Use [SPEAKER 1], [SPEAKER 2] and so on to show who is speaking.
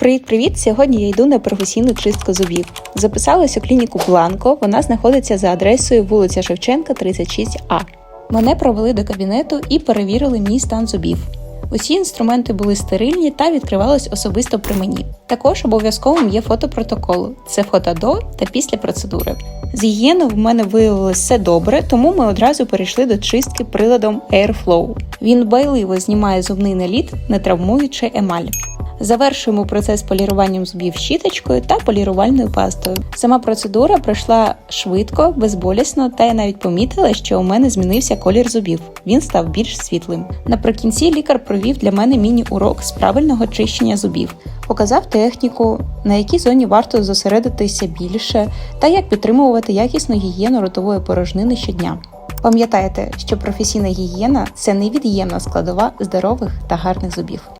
[SPEAKER 1] Привіт-привіт! Сьогодні я йду на професійну чистку зубів. Записалась у клініку Бланко. Вона знаходиться за адресою вулиця Шевченка, 36А. Мене провели до кабінету і перевірили мій стан зубів. Усі інструменти були стерильні та відкривались особисто при мені. Також обов'язковим є фото протоколу. Це фото до та після процедури. З гігієною в мене виявилось все добре, тому ми одразу перейшли до чистки приладом Airflow. Він байливо знімає зубний наліт, не травмуючи емаль. Завершуємо процес поліруванням зубів щіточкою та полірувальною пастою. Сама процедура пройшла швидко, безболісно, та я навіть помітила, що у мене змінився колір зубів. Він став більш світлим. Наприкінці лікар провів для мене міні-урок з правильного чищення зубів, показав техніку, на якій зоні варто зосередитися більше, та як підтримувати якісну гігієну ротової порожнини щодня. Пам'ятайте, що професійна гігієна це невід'ємна складова здорових та гарних зубів.